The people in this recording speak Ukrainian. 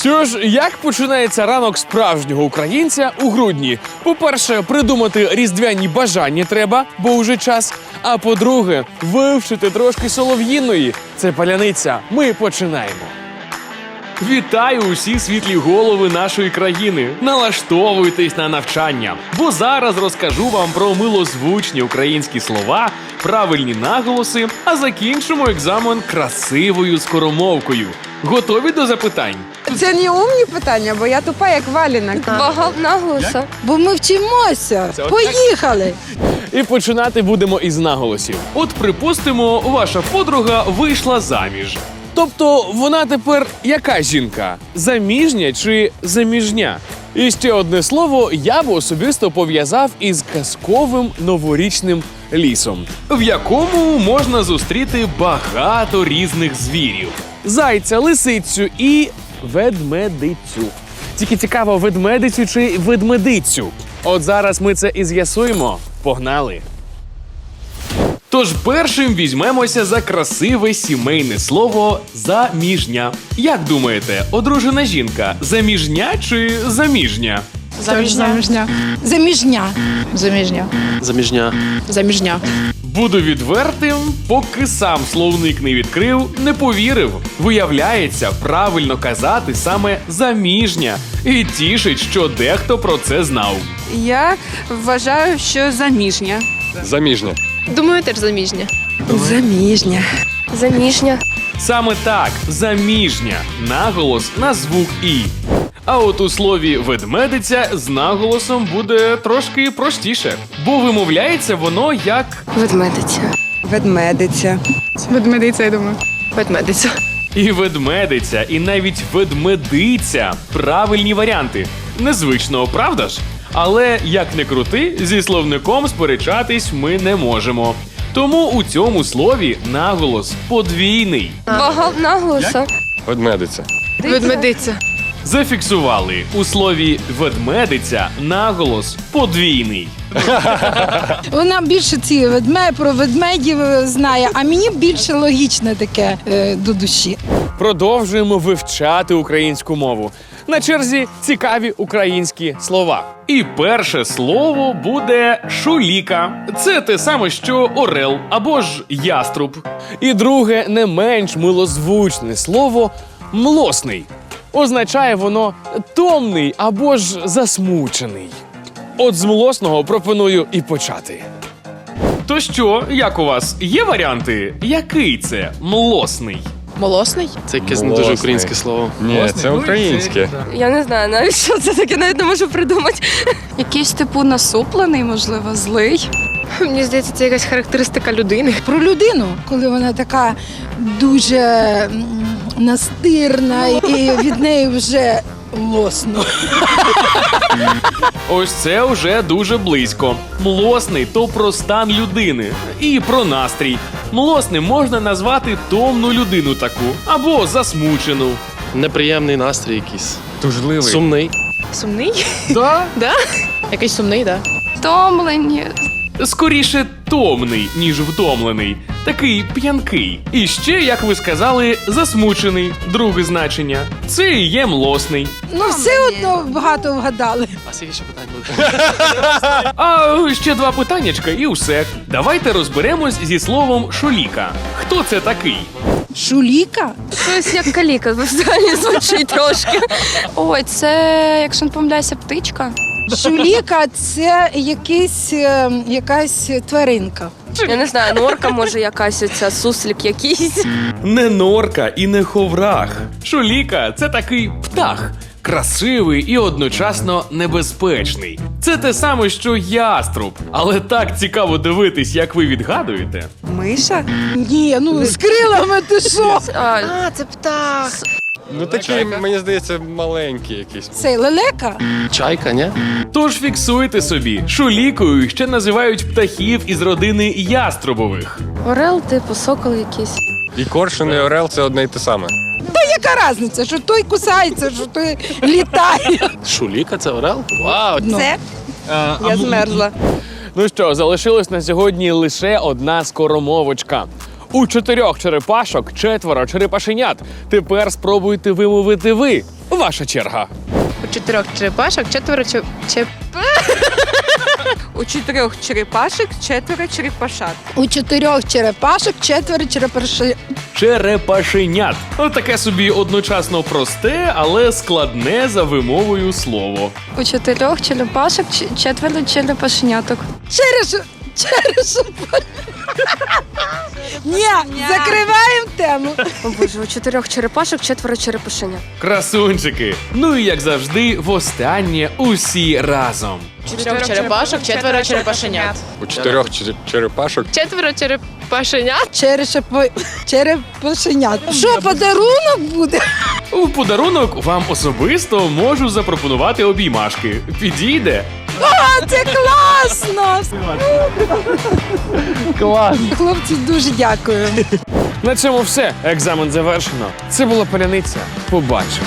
Що ж, як починається ранок справжнього українця у грудні? По-перше, придумати різдвяні бажання треба, бо вже час. А по-друге, вивчити трошки солов'їної. Це паляниця. Ми починаємо. Вітаю усі світлі голови нашої країни. Налаштовуйтесь на навчання, бо зараз розкажу вам про милозвучні українські слова, правильні наголоси, а закінчимо екзамен красивою скоромовкою. Готові до запитань? Це не умні питання, бо я тупа, як валіна. Багав наголоса. Бо ми вчимося. Це Поїхали. І починати будемо із наголосів. От припустимо, ваша подруга вийшла заміж. Тобто вона тепер яка жінка? Заміжня чи заміжня? І ще одне слово я б особисто пов'язав із казковим новорічним лісом, в якому можна зустріти багато різних звірів: зайця, лисицю і ведмедицю. Тільки цікаво, ведмедицю чи ведмедицю. От зараз ми це і з'ясуємо. Погнали! Тож першим візьмемося за красиве сімейне слово заміжня. Як думаєте, одружена жінка заміжня чи заміжня? Заміжня. Заміжня. Заміжня. Заміжня. Заміжня. Буду відвертим, поки сам словник не відкрив, не повірив. Виявляється, правильно казати саме заміжня. І тішить, що дехто про це знав. Я вважаю, що заміжня. Заміжня. Думаю, теж заміжня. Заміжня. Заміжня. Саме так, заміжня, наголос на звук І. А от у слові ведмедиця з наголосом буде трошки простіше, бо вимовляється воно як Ведмедиця. Ведмедиця. Ведмедиця, я думаю. Ведмедиця. і ведмедиця, і навіть ведмедиця правильні варіанти. Незвично, правда ж? Але як не крути, зі словником сперечатись ми не можемо. Тому у цьому слові наголос подвійний. Багав наголоса. Ведмедиця. Ведмедиця. Зафіксували у слові ведмедиця наголос подвійний. Вона більше ці ведме про ведмедів знає, а мені більше логічне таке е, до душі. Продовжуємо вивчати українську мову. На черзі цікаві українські слова. І перше слово буде шуліка. Це те саме, що орел або ж яструб. І друге, не менш милозвучне слово млосний. Означає воно томний або ж засмучений. От з млосного пропоную і почати. То що, як у вас є варіанти? Який це млосний? Молосний? Це якесь не Молосний. дуже українське слово. Ні, це українське. Я не знаю навіть що це таке, навіть не можу придумати. Якийсь типу насуплений, можливо, злий. Мені здається, це якась характеристика людини. Про людину, коли вона така дуже м, настирна, і від неї вже лосно. Ось це вже дуже близько. Млосний то про стан людини і про настрій. Млосним можна назвати томну людину таку або засмучену. Неприємний настрій якийсь. Тужливий. Сумний. Сумний? Да? Да? Якийсь сумний, так. Втомлені. Скоріше томний, ніж втомлений. Такий п'янкий. І ще, як ви сказали, засмучений. Друге значення. Це і є млосний. Ну, все одно багато вгадали. А скільки ще питань буде? А ще два питаннячка і усе. Давайте розберемось зі словом шоліка. Хто це такий? Шуліка? Щось як каліка взагалі звучить трошки. Ой, це, якщо не помиляюся, птичка. Шуліка це якийсь, е, якась тваринка. Я не знаю, норка може якась оця, суслик якийсь. Не норка і не ховрах. Шуліка це такий птах. Красивий і одночасно небезпечний. Це те саме, що яструб. Але так цікаво дивитись, як ви відгадуєте. Миша? Ні, ну з крилами ти що? А, це птах. Ну такий, мені здається, маленький якийсь. Цей лелека? Чайка, ні? Тож фіксуйте собі, шулікою ще називають птахів із родини яструбових. Орел, типу, сокол якийсь. І коршун, і орел це одне й те саме. Та Яка різниця, що той кусається, що той літає? Шуліка це орел? Вау! Ну. Це? Я змерзла. Ну що, залишилось на сьогодні лише одна скоромовочка. У чотирьох черепашок четверо черепашенят. Тепер спробуйте вимовити ви. Ваша черга. У чотирьох черепашок четверо чеп... чеп... У чотирьох черепашок четверо черепашат. У чотирьох черепашок четверо черепаши. Черепашенят. Таке собі одночасно просте, але складне за вимовою слово. У чотирьох черепашок четверо черепашеняток. Через через. Ні, закриваємо тему. О боже, у чотирьох черепашок четверо черепашеня. Красунчики. Ну і як завжди, востаннє усі разом. чотирьох черепашок, четверо черепашенят. У чотирьох черепашок Четверо черепашенят. Черешепо... Черепашенят. Що, подарунок буде? У подарунок вам особисто можу запропонувати обіймашки. Підійде? А, це класно! Клас. Хлопці, дуже дякую. На цьому все. Екзамен завершено. Це була паляниця. Побачимо.